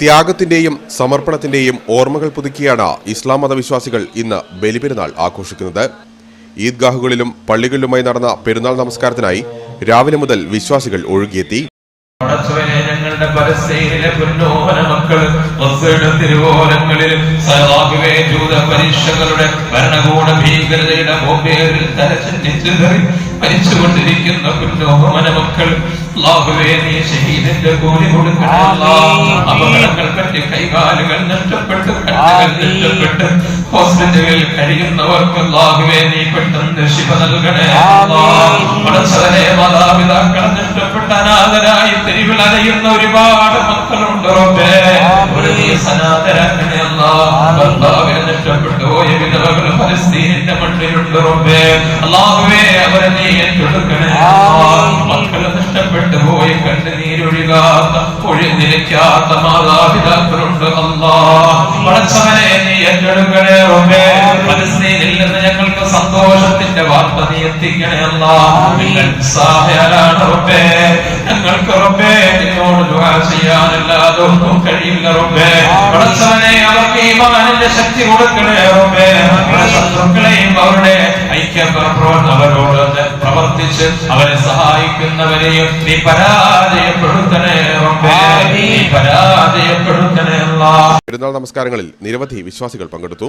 ത്യാഗത്തിന്റെയും സമർപ്പണത്തിന്റെയും ഓർമ്മകൾ പുതുക്കിയാണ് ഇസ്ലാം മതവിശ്വാസികൾ ഇന്ന് ബലിപെരുന്നാൾ ആഘോഷിക്കുന്നത്. ഈദ്ഗാഹുകളിലും പള്ളികളിലുമായി നടന്ന പെരുന്നാൾ നമസ്കാരത്തിനായി രാവിലെ മുതൽ വിശ്വാസികൾ ഒഴുകിയെത്തി. ഞങ്ങളുടെ പരസ്യയിലെ മക്കൾ തിരുവോരങ്ങളിൽ സലാഹുവേ ജൂത പരീക്ഷകളുടെ മക്കൾ ലാഹുവേ നീ ഷഹീദിന്റെ കൂലി കൊടുക്കണേ പറ്റി കൈകാലുകൾ നഷ്ടപ്പെട്ട് നഷ്ടപ്പെട്ട്. ഹോസ്പിറ്റലിൽ കഴിയുന്നവർക്ക് അല്ലാഹുവേ നീ പെട്ടെന്ന് ശിവ നൽകണേ. പടച്ചവനെ മാതാപിതാക്കളെ നഷ്ടപ്പെട്ട അനാഥരായി തെരുവിൽ ഒരുപാട് മക്കളുണ്ട് റബ്ബേ. ഒരു നീ സനാതരാക്കണേ അല്ലാ. ഭർത്താവിനെ നഷ്ടപ്പെട്ടു. പോയ വിധവകൾ ഫലസ്തീനിന്റെ മണ്ണിലുണ്ട് റബ്ബേ. അല്ലാഹുവേ അവരെ നീ ഏറ്റെടുക്കണേ അല്ലാ. ഞങ്ങൾക്ക് സന്തോഷത്തിന്റെ വാർത്ത നീ എത്തിക്കണേ ഞങ്ങൾക്ക് ഒന്നും കഴിയില്ല അവർക്ക് ഈമാനിന്റെ ശക്തി കൊടുക്കണേ ശത്രുക്കളെയും അവരുടെ ഐക്യ അവരോട് പ്രവർത്തിച്ച് അവരെ സഹായിക്കുന്നവരെയും നീ പരാജയപ്പെടുത്തണേ നീ പരാജയപ്പെടുത്തണേ പെരുന്നാൾ നമസ്കാരങ്ങളിൽ നിരവധി വിശ്വാസികൾ പങ്കെടുത്തു.